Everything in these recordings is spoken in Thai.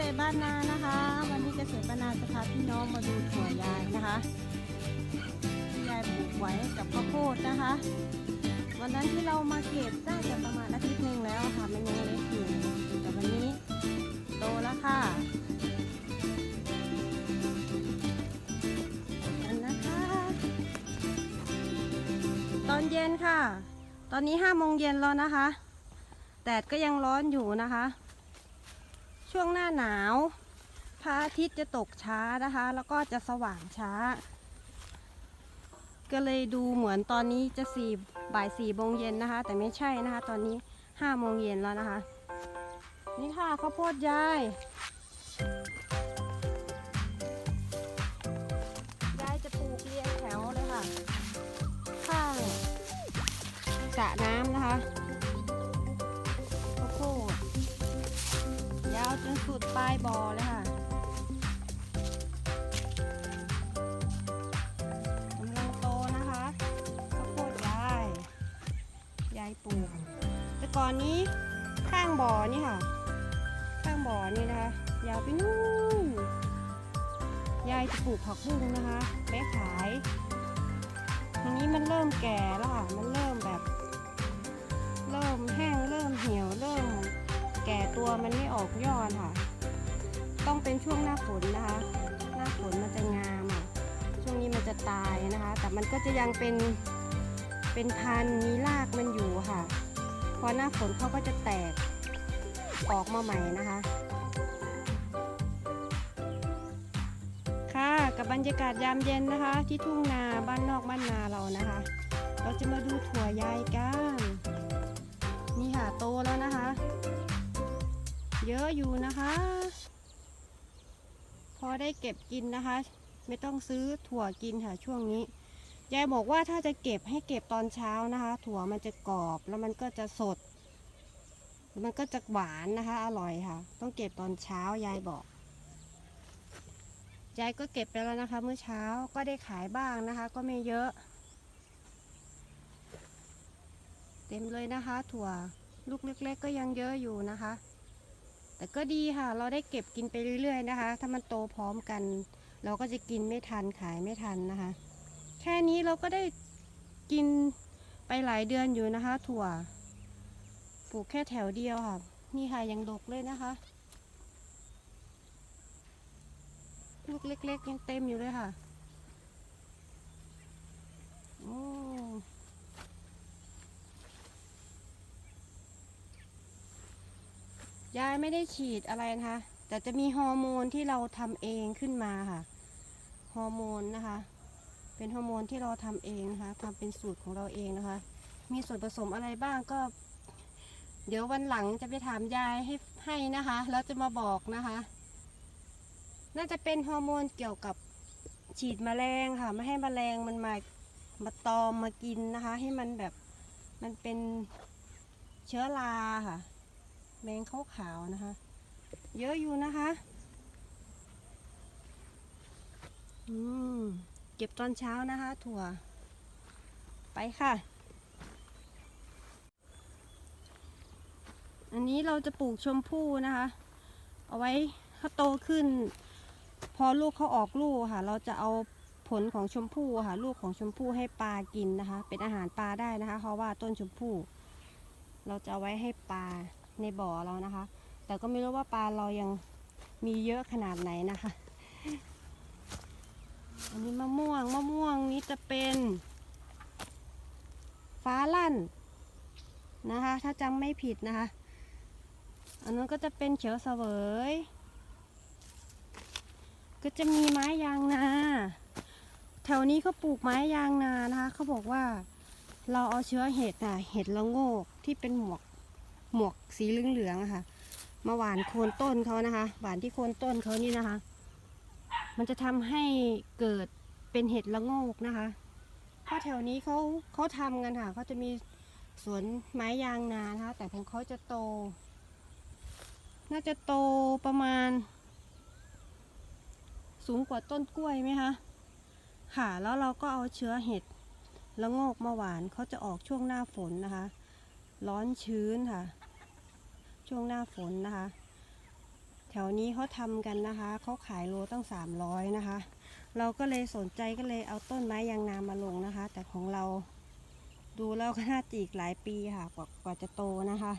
ษตรบ้านนานะคะ วันนี้เกษตรบ้านนาจะพาพี่น้องมาดูถั่วยายนะคะที่ยายปลูกไว้กับข้าวโพดนะคะ วันนั้นที่เรามาเก็บได้จะประมาณอาทิตย์หนึ่งแล้วค่ะมันยังเล็กอยู่แต่วันนี้โตแล้วค่ะอันนะคะ ตอนเย็นค่ะ ตอนนี้ห้าโมงเย็นแล้วนะคะแดดก็ยังร้อนอยู่นะคะ ช่วงหน้าหนาวพระอาทิตย์จะตกช้านะคะ แล้วก็จะสว่างช้า ก็เลยดูเหมือนตอนนี้จะสี่บ่ายสี่โมงเย็นนะคะ แต่ไม่ใช่นะคะ ตอนนี้ห้าโมงเย็นแล้วนะคะ นี่ค่ะข้าวโพดยายยายจะปลูกเรียงแถวเลยค่ะ ข้างสระน้ำนะคะาวจนสุดปลายบ่อเลยค่ะกำลังโตนะคะข้าวโพดยายยายปลูกแต่ก่อนนี้ข้างบ่อนี่ค่ะ ข้างบ่อนี่นะคะ ยาวไปนู่นยายจะปลูกผักบุ้งนะคะแม่ขายทีนี้มันเริ่มแก่แล้วค่ะ มันเริ่มแบบ เริ่มแห้ง เริ่มเหี่ยว เริ่ม แก่ตัวมันไม่ออกยอดค่ะ ต้องเป็นช่วงหน้าฝนนะคะ หน้าฝนมันจะงามอะช่วงนี้มันจะตายนะคะ แต่มันก็จะยังเป็นเป็นพันมีรากมันอยู่ค่ะ พอหน้าฝนเขาก็จะแตกออกมาใหม่นะคะ ค่ะกับบรรยากาศยามเย็นนะคะ ที่ทุ่งนาบ้านนอกบ้านนาเรานะคะ เราจะมาดูถั่วยายกัน เยอะอยู่นะคะ พอได้เก็บกินนะคะ ไม่ต้องซื้อถั่วกินค่ะช่วงนี้ยายบอกว่าถ้าจะเก็บให้เก็บตอนเช้านะคะ ถั่วมันจะกรอบแล้วมันก็จะสด มันก็จะหวานนะคะ อร่อยค่ะ ต้องเก็บตอนเช้ายายบอกยายก็เก็บไปแล้วนะคะ เมื่อเช้าก็ได้ขายบ้างนะคะ ก็ไม่เยอะ เต็มเลยนะคะ ถั่วลูกเล็ก ๆ ก็ยังเยอะอยู่นะคะ แต่ก็ดีค่ะ เราได้เก็บกินไปเรื่อย ๆ นะคะ ถ้ามันโตพร้อมกัน เราก็จะกินไม่ทันขายไม่ทันนะคะ แค่นี้เราก็ได้กินไปหลายเดือนอยู่นะคะ ถั่ว ปลูกแค่แถวเดียวค่ะ นี่ค่ะยังดกเลยนะคะลูกเล็ก ๆ ยังเต็มอยู่เลยค่ะ โอ้ ยายไม่ได้ฉีดอะไรนะคะ แต่จะมีฮอร์โมนที่เราทำเองขึ้นมาค่ะฮอร์โมนนะคะ เป็นฮอร์โมนที่เราทำเองนะคะทำเป็นสูตรของเราเองนะคะ มีส่วนผสมอะไรบ้างก็ เดี๋ยววันหลังจะไปถามยายให้ให้นะคะแล้วจะมาบอกนะคะ น่าจะเป็นฮอร์โมนเกี่ยวกับฉีดแมลงค่ะ ไม่ให้แมลงมันมามาตอมมากินนะคะ ให้มันแบบมันเป็นเชื้อราค่ะ แมงขาวขาวนะคะ เยอะอยู่นะคะ อืม เก็บตอนเช้านะคะ ถั่ว ไปค่ะ อันนี้เราจะปลูกชมพู่นะคะ เอาไว้ถ้าโตขึ้น พอลูกเขาออกลูกค่ะ เราจะเอาผลของชมพู่ค่ะ ลูกของชมพู่ให้ปลากินนะคะ เป็นอาหารปลาได้นะคะ เพราะว่าต้นชมพู่ เราจะเอาไว้ให้ปลา ในบ่อเรานะคะ แต่ก็ไม่รู้ว่าปลาเรายังมีเยอะขนาดไหนนะคะ อันนี้มะม่วงมะม่วงนี้จะเป็นฟ้าลั่นนะคะ ถ้าจำไม่ผิดนะคะ อันนั้นก็จะเป็นเขียวเสวย ก็จะมีไม้ยางนา แถวนี้เขาปลูกไม้ยางนานะคะ เขาบอกว่าเราเอาเชื้อเห็ดน่ะ เห็ดละโงกที่เป็นหมวก หมวกสีเหลืองๆค่ะ มาหวานโคนต้นเขานะคะ หวานที่โคนต้นเขานี่นะคะ มันจะทำให้เกิดเป็นเห็ดละโงกนะคะเพราะแถวนี้เขาเขาทำกันค่ะเขาจะมีสวนไม้ยางนานะคะ แต่ของเขาจะโต น่าจะโตประมาณ สูงกว่าต้นกล้วยไหมคะค่ะแล้วเราก็เอาเชื้อเห็ดละโงกมาหวานเขาจะออกช่วงหน้าฝนนะคะ ร้อนชื้นค่ะ ช่วงหน้าฝนนะคะ แถวนี้เขาทำกันนะคะเขาขายโลตั้ง 300 นะคะ เราก็เลยสนใจก็เลยเอาต้นไม้ยางนามาลงนะคะ แต่ของเราดูแล้วก็น่าจะอีกหลายปีค่ะกว่ากว่าจะโตนะคะ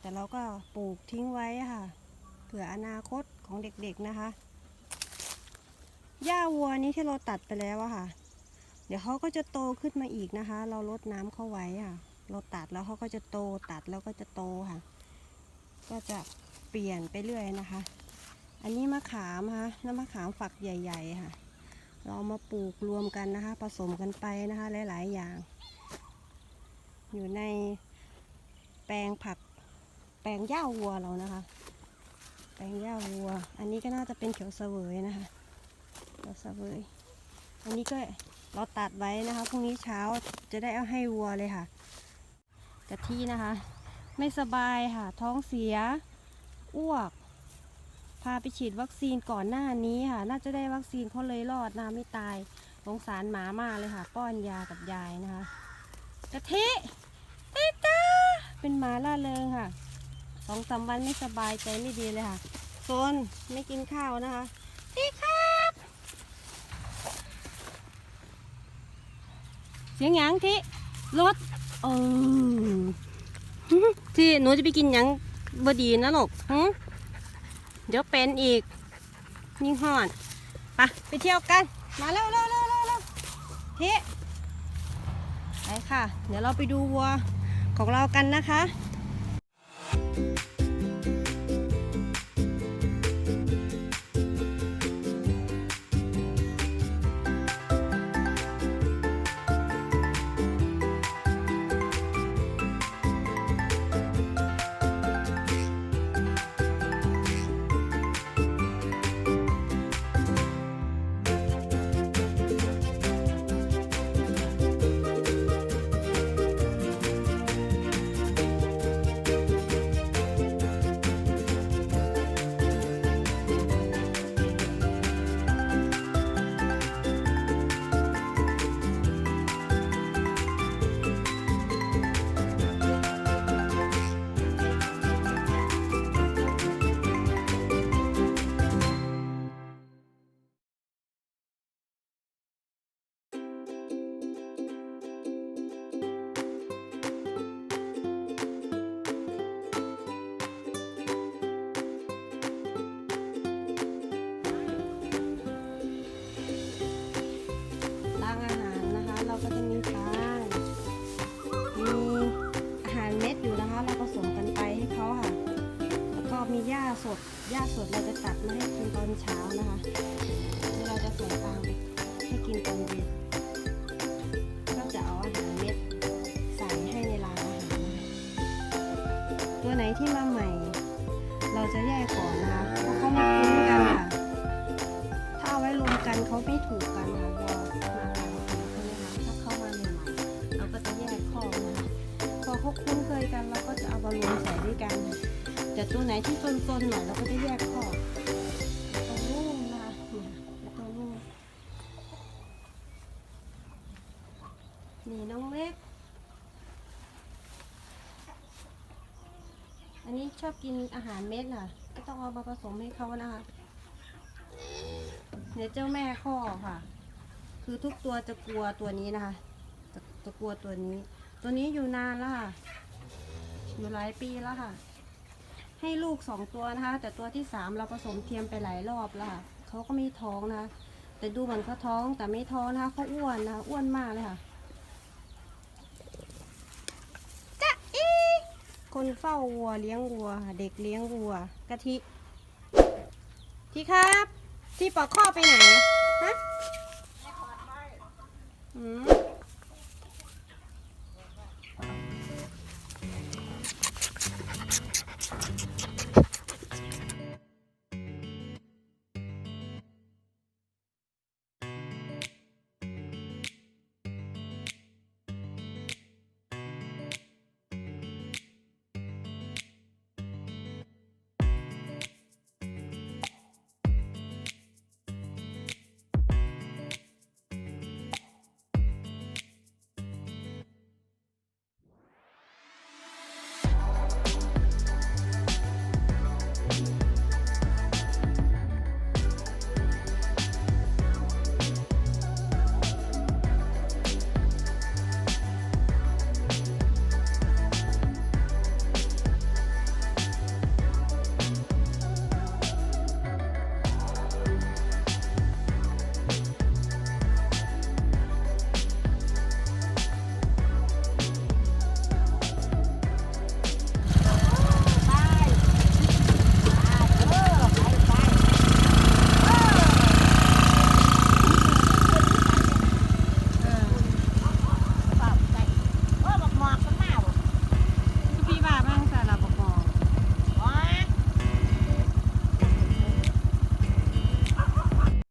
แต่เราก็ปลูกทิ้งไว้ค่ะเผื่ออนาคตของเด็กๆนะคะหญ้าวัวนี้ที่เราตัดไปแล้วอะค่ะ เดี๋ยวเขาก็จะโตขึ้นมาอีกนะคะ เราลดน้ำเข้าไว้ค่ะ เราตัดแล้วเขาก็จะโตตัดแล้วก็จะโตค่ะ ก็จะเปลี่ยนไปเรื่อยนะคะ อันนี้มะขามค่ะน้ำมะขามฝักใหญ่ ๆ ค่ะ เรามาปลูกรวมกันนะคะ ผสมกันไปนะคะ หลาย ๆ อย่าง อยู่ในแปลงผัก แปลงหญ้าวัวเรานะคะ แปลงหญ้าวัว อันนี้ก็น่าจะเป็นเขียวเสวยนะคะเขียวเสวยอันนี้ก็เราตัดไว้นะคะพรุ่งนี้เช้าจะได้เอาให้วัวเลยค่ะกะทินะคะ ไม่สบายค่ะ ท้องเสีย อ้วก พาไปฉีดวัคซีนก่อนหน้านี้ค่ะ น่าจะได้วัคซีนเขาเลยรอดนะไม่ตาย สงสารหมามากเลยค่ะ ป้อนยากับยายนะคะกะทิเต้จ้าเป็นหมาล่าเริงค่ะ สองสามวันไม่สบายใจไม่ดีเลยค่ะโซนไม่กินข้าวนะคะพี่ครับ เสียงยังที่รถเออ ที่หนูจะไปกินยังบดีนะลูกเดี๋ยวเป็นอีกยิ่งหอดไปไปเที่ยวกัน มาเร็วเร็วเร็วเร็วเร็วเฮ้ไปค่ะ เดี๋ยวเราไปดูวัวของเรากันนะคะ หญ้าสด หญ้าสดเราจะตัดมาให้กินตอนเช้านะคะแล้วเราจะใส่ฟางไปให้กินตอนเย็น ก็จะเอาอาหารเม็ดใส่ให้ในร้านอาหารนะคะตัวไหนที่มาใหม่ เราจะแยกก่อนนะคะ เพราะเขาไม่คุ้นกันค่ะ ถ้าเอาไว้รวมกันเขาไม่ถูกกันค่ะพอมากันใช่ไหมคะถ้าเข้ามาใหม่ๆเราก็จะแยกข้อนะคะพอเขาคุ้นเคยกันเราก็จะเอามารวมใส่ด้วยกัน แต่ตัวไหนที่ซนๆหน่อยเราก็จะแยกข้อตัวนุ่มนะคะเนี่ยตัวนุ่มนี่น้องเล็กอันนี้ชอบกินอาหารเม็ดค่ะ ก็ต้องเอามาผสมให้เขานะคะเนี่ยเจ้าแม่ข้อค่ะ คือทุกตัวจะกลัวตัวนี้นะคะ จะจะกลัวตัวนี้ ตัวนี้อยู่นานแล้วค่ะ อยู่หลายปีแล้วค่ะ ให้ลูกสองตัวนะคะ แต่ตัวที่สามเราผสมเทียมไปหลายรอบแล้วค่ะเขาก็ไม่ท้องนะ แต่ดูเหมือนเขาท้องแต่ไม่ท้องนะคะเขาอ้วนนะคะอ้วนมากเลยค่ะจ๊ะอีคนเฝ้าวัวเลี้ยงวัว เด็กเลี้ยงวัวกะทิที่ครับ ที่ปอกข้อไปไหนฮะอืม